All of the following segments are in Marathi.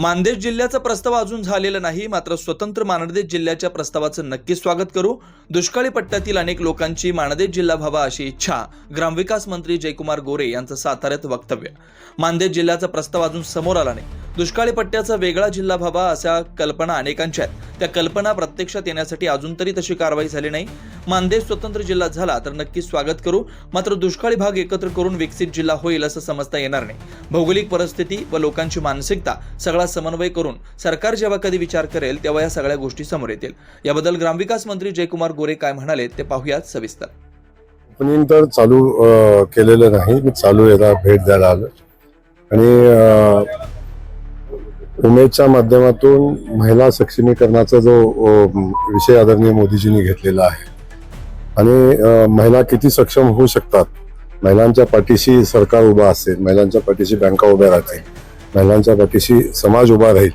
मानदेश जिल्ह्याचा प्रस्ताव अजून झालेला नाही मात्र स्वतंत्र मानदेश जिल्ह्याच्या प्रस्तावाचं नक्की स्वागत करू. दुष्काळी पट्ट्यातील अनेक लोकांची मानदेश जिल्हा व्हावा अशी इच्छा ग्रामविकास मंत्री जयकुमार गोरे यांचं साताऱ्यात वक्तव्य. मानदेश जिल्ह्याचा प्रस्ताव अजून समोर आला नाही. दुष्काळी पट्ट्याचा वेगळा जिल्हा व्हावा अशा कल्पना अनेकांच्या आहेत. त्या कल्पना प्रत्यक्षात येण्यासाठी अजून तरी तशी कारवाई झाली नाही. मानदेश स्वतंत्र जिल्हा झाला तर नक्की स्वागत करू. मात्र दुष्काळी भाग एकत्र करून विकसित जिल्हा होईल असं समजता येणार नाही. भौगोलिक परिस्थिती व लोकांची मानसिकता सगळा समन्वय करून सरकार जेव्हा कधी विचार करेल तेव्हा या सगळ्या गोष्टी समोर येतील. याबद्दल ग्रामविकास मंत्री जयकुमार गोरे काय म्हणाले ते पाहूयात सविस्तर. ओपनिंग तर चालू केलेलं नाही. मी चालू याला भेट द्यायला आलो आणि उमेदच्या माध्यमातून महिला सक्षमीकरणाचा जो विषय आदरणीय मोदीजींनी घेतलेला आहे. आणि महिला किती सक्षम होऊ शकतात? महिलांच्या पाठीशी सरकार उभा असेल महिलांच्या पाठीशी बँका उभ्या राहतील महिलांच्या पाठीशी समाज उभा राहील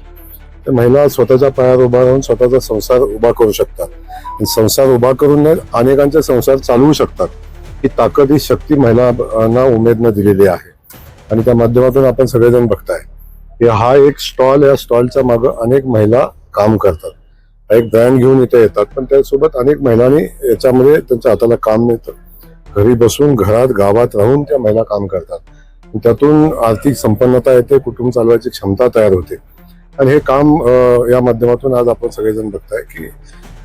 तर महिला स्वतःच्या पायावर उभा राहून स्वतःचा संसार उभा करू शकतात. संसार उभा करून अनेकांचे संसार चालवू शकतात. ही ताकद ही शक्ती महिलांना उमेदनं दिलेली आहे. आणि त्या माध्यमातून आपण सगळेजण बघताय. की हा एक स्टॉल या स्टॉलच्या मागं अनेक महिला काम करतात. एक ब्रँड घेऊन इथे येतात पण त्यासोबत अनेक महिलांनी याच्यामध्ये त्यांच्या हाताला काम मिळतं. घरी बसून घरात गावात राहून त्या महिला काम करतात. त्यातून आर्थिक संपन्नता येते कुटुंब चालवायची क्षमता तयार होते. आणि हे काम या माध्यमातून आज आपण सगळेजण बघताय की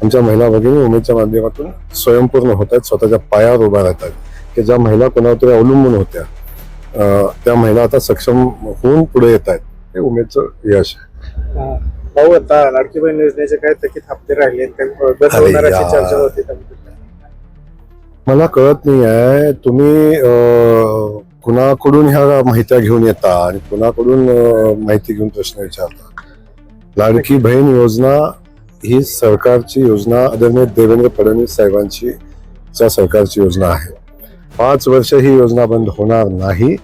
आमच्या महिला भगिनी उमेदच्या माध्यमातून स्वयंपूर्ण होत आहेत स्वतःच्या पायावर उभ्या राहतात की ज्या महिला कोणावर तरी अवलंबून होत्या. त्या महिला आता सक्षम होऊन पुढे येत आहेत. हे उमेदचं यश आहे भाऊ आता लाडकी बहीण योजनेचे काय थकीत हप्ते राहिले ते बंद अरे होणार अशी यार. चर्चा होती मला कळत नाही आहे तुम्ही अं, कुणाकडून ह्या माहित्या घेऊन येता आणि कुणाकडून अं, माहिती घेऊन प्रश्न विचारता? लाडकी बहीण योजना ही सरकारची योजना आदरणीय देवेंद्र फडणवीस साहेबांची च्या सरकारची योजना आहे. पाच वर्ष ही योजना बंद होणार नाही.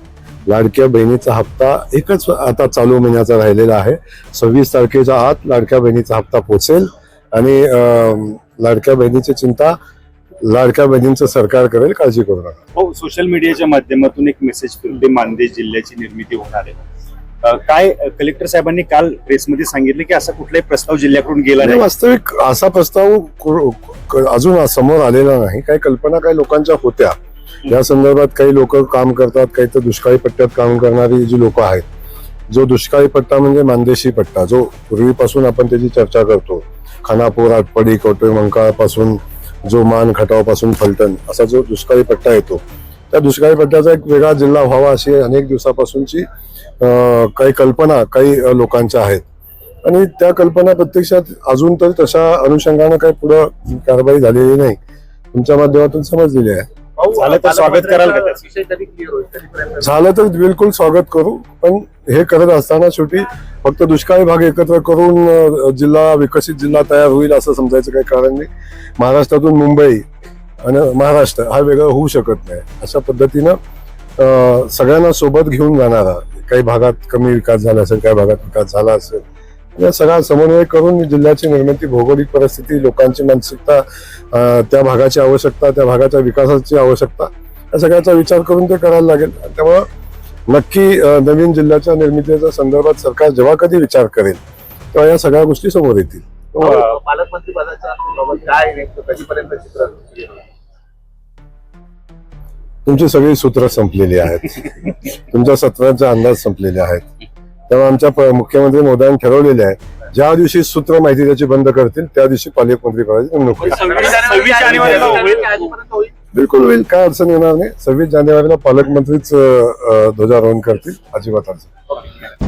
लाडक्या बहिणीचा हप्ता एकच आता चालू महिन्याचा राहिलेला आहे. सव्वीस तारखेच्या आत लाडक्या बहिणीचा हप्ता पोचेल आणि लाडक्या बहिणीची चिंता लाडक्या बहिणींचं सरकार करेल काळजी करू नका. हो सोशल मीडियाच्या माध्यमातून एक मेसेज फिरते मानदेश जिल्ह्याची निर्मिती होणार आहे. काय कलेक्टर साहेबांनी काल प्रेसमध्ये सांगितलं की असा कुठलाही प्रस्ताव जिल्ह्याकडून गेला नाही वास्तविक असा प्रस्ताव अजून समोर आलेला नाही. काही कल्पना काही लोकांच्या होत्या. या संदर्भात काही लोक काम करतात काही तर दुष्काळी पट्ट्यात काम करणारी जी लोक आहेत जो दुष्काळी पट्टा म्हणजे मानदेशी पट्टा जो पूर्वीपासून आपण त्याची चर्चा करतो. खानापूर आटपडी कवटे मंकाळपासून जो मान खटावपासून फलटण असा जो दुष्काळी पट्टा येतो. त्या दुष्काळी पट्ट्याचा एक वेगळा जिल्हा व्हावा अशी अनेक दिवसापासूनची काही कल्पना काही लोकांच्या आहेत. आणि त्या कल्पना प्रत्यक्षात अजून तर तशा अनुषंगानं काही पुढं कारवाई झालेली नाही. तुमच्या माध्यमातून समजलेली आहे. झालं तर स्वागत कराल का त्याचं? झालं तर बिलकुल स्वागत करू पण हे करत असताना शेवटी फक्त दुष्काळी भाग एकत्र करून अं, जिल्हा विकसित जिल्हा तयार होईल असं समजायचं काही कारण नाही. महाराष्ट्रातून मुंबई आणि महाराष्ट्र हा वेगळं होऊ शकत नाही. अशा पद्धतीनं अं, सगळ्यांना सोबत घेऊन जाणारा काही भागात कमी विकास झाला असेल काही भागात विकास झाला असेल या सगळा समन्वय करून जिल्ह्याची निर्मिती भौगोलिक परिस्थिती लोकांची मानसिकता त्या भागाची आवश्यकता त्या भागाच्या विकासाची आवश्यकता या सगळ्याचा विचार करून ते करायला लागेल. त्यामुळं नक्की नवीन जिल्ह्याच्या निर्मितीच्या संदर्भात सरकार जेव्हा कधी विचार करेल तेव्हा या सगळ्या गोष्टी समोर येतील. पालकमंत्री काय कधीपर्यंत? तुमची सगळी सूत्र संपलेली आहेत. तुमच्या सत्रांचे अंदाज संपलेले आहेत. तेव्हा आमच्या प- मुख्यमंत्री मोदयांनी ठरवलेले आहे ज्या दिवशी सूत्र माहिती त्याची बंद करतील त्या दिवशी पालकमंत्री आजपर्यंत होईल. बिलकुल होईल. काय अडचण येणार नाही. सव्वीस जानेवारीला पालकमंत्रीच ध्वजारोहण करतील. अजिबात अडचण